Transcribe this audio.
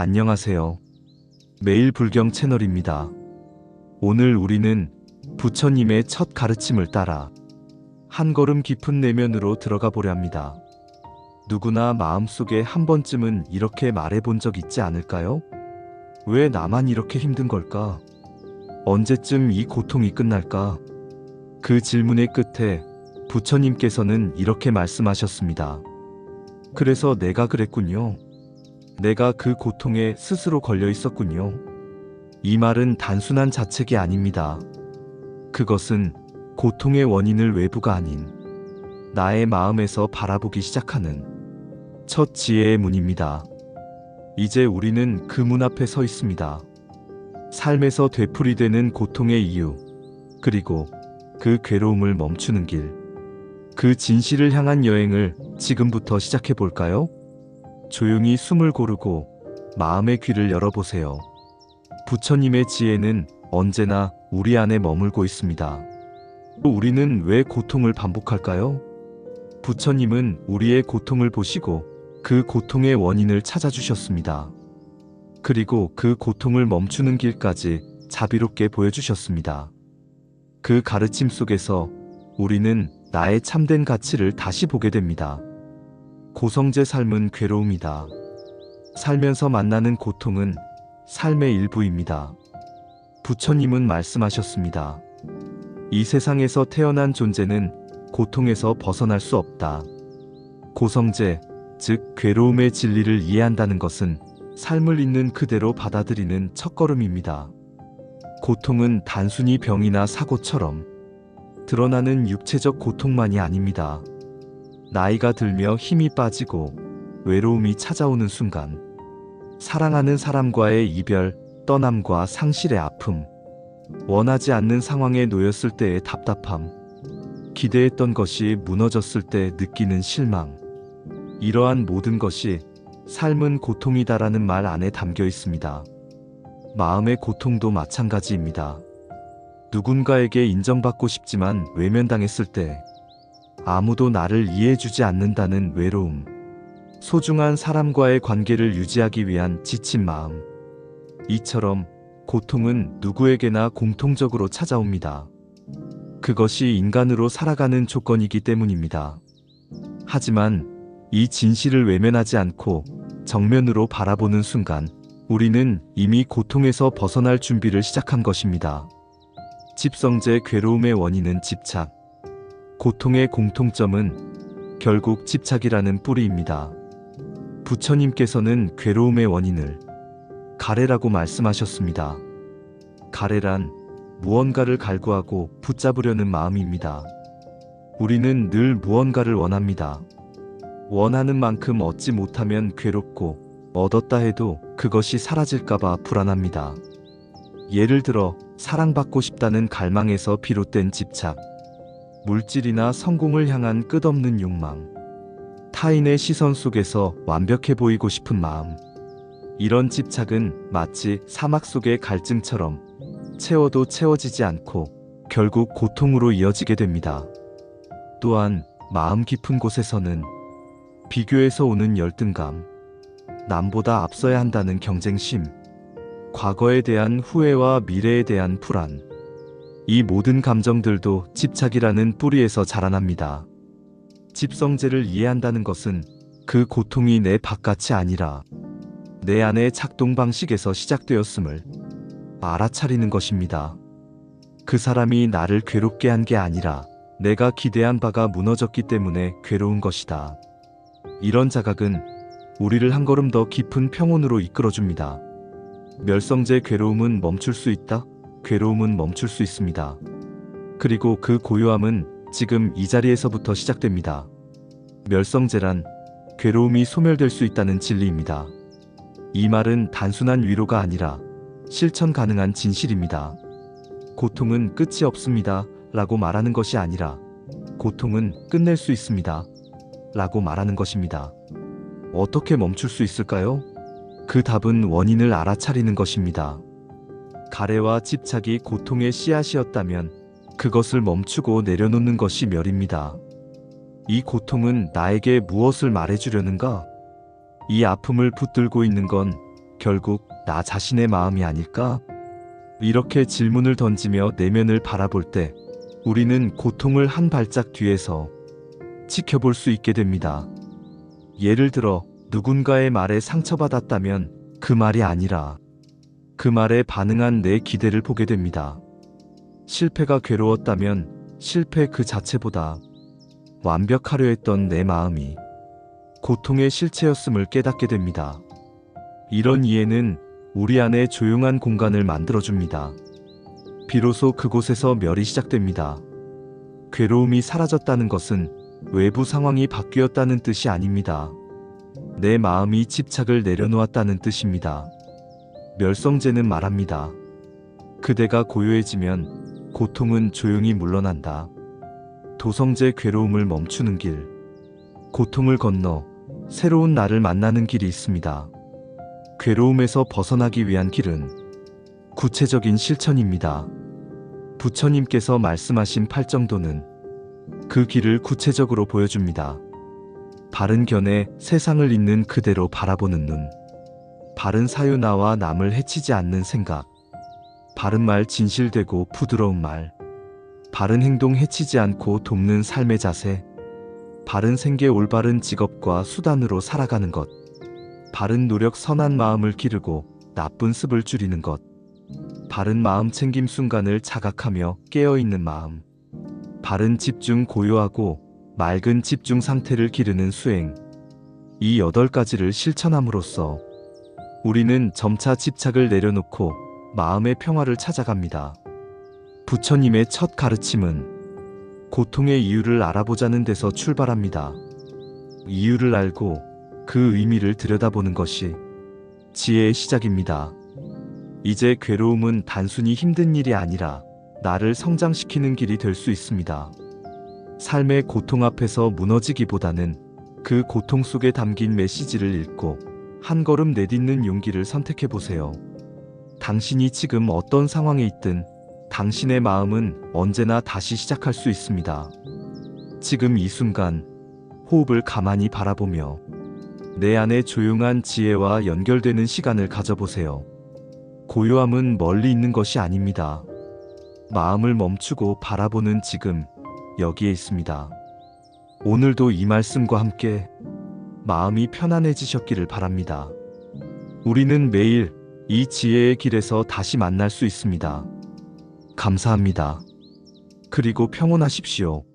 안녕하세요. 매일 불경 채널입니다. 오늘 우리는 부처님의 첫 가르침을 따라 한 걸음 깊은 내면으로 들어가 보려 합니다. 누구나 마음속에 한 번쯤은 이렇게 말해 본 적 있지 않을까요? 왜 나만 이렇게 힘든 걸까? 언제쯤 이 고통이 끝날까? 그 질문의 끝에 부처님께서는 이렇게 말씀하셨습니다. 그래서 내가 그랬군요. 내가 그 고통에 스스로 걸려 있었군요. 이 말은 단순한 자책이 아닙니다. 그것은 고통의 원인을 외부가 아닌 나의 마음에서 바라보기 시작하는 첫 지혜의 문입니다. 이제 우리는 그 문 앞에 서 있습니다. 삶에서 되풀이되는 고통의 이유, 그리고 그 괴로움을 멈추는 길, 그 진실을 향한 여행을 지금부터 시작해 볼까요? 조용히 숨을 고르고 마음의 귀를 열어보세요. 부처님의 지혜는 언제나 우리 안에 머물고 있습니다. 또 우리는 왜 고통을 반복할까요? 부처님은 우리의 고통을 보시고 그 고통의 원인을 찾아주셨습니다. 그리고 그 고통을 멈추는 길까지 자비롭게 보여주셨습니다. 그 가르침 속에서 우리는 나의 참된 가치를 다시 보게 됩니다. 고성제 삶은 괴로움이다. 살면서 만나는 고통은 삶의 일부입니다. 부처님은 말씀하셨습니다. 이 세상에서 태어난 존재는 고통에서 벗어날 수 없다. 고성제, 즉 괴로움의 진리를 이해한다는 것은 삶을 있는 그대로 받아들이는 첫걸음입니다. 고통은 단순히 병이나 사고처럼 드러나는 육체적 고통만이 아닙니다. 나이가 들며 힘이 빠지고 외로움이 찾아오는 순간, 사랑하는 사람과의 이별, 떠남과 상실의 아픔, 원하지 않는 상황에 놓였을 때의 답답함, 기대했던 것이 무너졌을 때 느끼는 실망, 이러한 모든 것이 삶은 고통이다라는 말 안에 담겨 있습니다. 마음의 고통도 마찬가지입니다. 누군가에게 인정받고 싶지만 외면당했을 때 아무도 나를 이해해주지 않는다는 외로움, 소중한 사람과의 관계를 유지하기 위한 지친 마음. 이처럼 고통은 누구에게나 공통적으로 찾아옵니다. 그것이 인간으로 살아가는 조건이기 때문입니다. 하지만 이 진실을 외면하지 않고 정면으로 바라보는 순간 우리는 이미 고통에서 벗어날 준비를 시작한 것입니다. 집성제 괴로움의 원인은 집착. 고통의 공통점은 결국 집착이라는 뿌리입니다. 부처님께서는 괴로움의 원인을 가래라고 말씀하셨습니다. 가래란 무언가를 갈구하고 붙잡으려는 마음입니다. 우리는 늘 무언가를 원합니다. 원하는 만큼 얻지 못하면 괴롭고 얻었다 해도 그것이 사라질까봐 불안합니다. 예를 들어 사랑받고 싶다는 갈망에서 비롯된 집착, 물질이나 성공을 향한 끝없는 욕망, 타인의 시선 속에서 완벽해 보이고 싶은 마음. 이런 집착은 마치 사막 속의 갈증처럼 채워도 채워지지 않고 결국 고통으로 이어지게 됩니다. 또한 마음 깊은 곳에서는 비교에서 오는 열등감, 남보다 앞서야 한다는 경쟁심, 과거에 대한 후회와 미래에 대한 불안, 이 모든 감정들도 집착이라는 뿌리에서 자라납니다. 집성제를 이해한다는 것은 그 고통이 내 바깥이 아니라 내 안의 작동 방식에서 시작되었음을 알아차리는 것입니다. 그 사람이 나를 괴롭게 한 게 아니라 내가 기대한 바가 무너졌기 때문에 괴로운 것이다. 이런 자각은 우리를 한 걸음 더 깊은 평온으로 이끌어줍니다. 멸성제 괴로움은 멈출 수 있다? 괴로움은 멈출 수 있습니다. 그리고 그 고요함은 지금 이 자리에서부터 시작됩니다. 멸성제란 괴로움이 소멸될 수 있다는 진리입니다. 이 말은 단순한 위로가 아니라 실천 가능한 진실입니다. 고통은 끝이 없습니다. 라고 말하는 것이 아니라 고통은 끝낼 수 있습니다. 라고 말하는 것입니다. 어떻게 멈출 수 있을까요? 그 답은 원인을 알아차리는 것입니다. 가래와 집착이 고통의 씨앗이었다면 그것을 멈추고 내려놓는 것이 멸입니다. 이 고통은 나에게 무엇을 말해주려는가? 이 아픔을 붙들고 있는 건 결국 나 자신의 마음이 아닐까? 이렇게 질문을 던지며 내면을 바라볼 때 우리는 고통을 한 발짝 뒤에서 지켜볼 수 있게 됩니다. 예를 들어 누군가의 말에 상처받았다면 그 말이 아니라 그 말에 반응한 내 기대를 보게 됩니다. 실패가 괴로웠다면 실패 그 자체보다 완벽하려 했던 내 마음이 고통의 실체였음을 깨닫게 됩니다. 이런 이해는 우리 안에 조용한 공간을 만들어줍니다. 비로소 그곳에서 멸이 시작됩니다. 괴로움이 사라졌다는 것은 외부 상황이 바뀌었다는 뜻이 아닙니다. 내 마음이 집착을 내려놓았다는 뜻입니다. 멸성제는 말합니다. 그대가 고요해지면 고통은 조용히 물러난다. 도성제 괴로움을 멈추는 길. 고통을 건너 새로운 나를 만나는 길이 있습니다. 괴로움에서 벗어나기 위한 길은 구체적인 실천입니다. 부처님께서 말씀하신 팔정도는 그 길을 구체적으로 보여줍니다. 바른 견해 세상을 있는 그대로 바라보는 눈. 바른 사유 나와 남을 해치지 않는 생각. 바른 말 진실되고 부드러운 말. 바른 행동 해치지 않고 돕는 삶의 자세. 바른 생계 올바른 직업과 수단으로 살아가는 것. 바른 노력 선한 마음을 기르고 나쁜 습을 줄이는 것. 바른 마음 챙김 순간을 자각하며 깨어있는 마음. 바른 집중 고요하고 맑은 집중 상태를 기르는 수행. 이 여덟 가지를 실천함으로써 우리는 점차 집착을 내려놓고 마음의 평화를 찾아갑니다. 부처님의 첫 가르침은 고통의 이유를 알아보자는 데서 출발합니다. 이유를 알고 그 의미를 들여다보는 것이 지혜의 시작입니다. 이제 괴로움은 단순히 힘든 일이 아니라 나를 성장시키는 길이 될 수 있습니다. 삶의 고통 앞에서 무너지기보다는 그 고통 속에 담긴 메시지를 읽고 한 걸음 내딛는 용기를 선택해 보세요. 당신이 지금 어떤 상황에 있든 당신의 마음은 언제나 다시 시작할 수 있습니다. 지금 이 순간 호흡을 가만히 바라보며 내 안의 조용한 지혜와 연결되는 시간을 가져보세요. 고요함은 멀리 있는 것이 아닙니다. 마음을 멈추고 바라보는 지금 여기에 있습니다. 오늘도 이 말씀과 함께 마음이 편안해지셨기를 바랍니다. 우리는 매일 이 지혜의 길에서 다시 만날 수 있습니다. 감사합니다. 그리고 평온하십시오.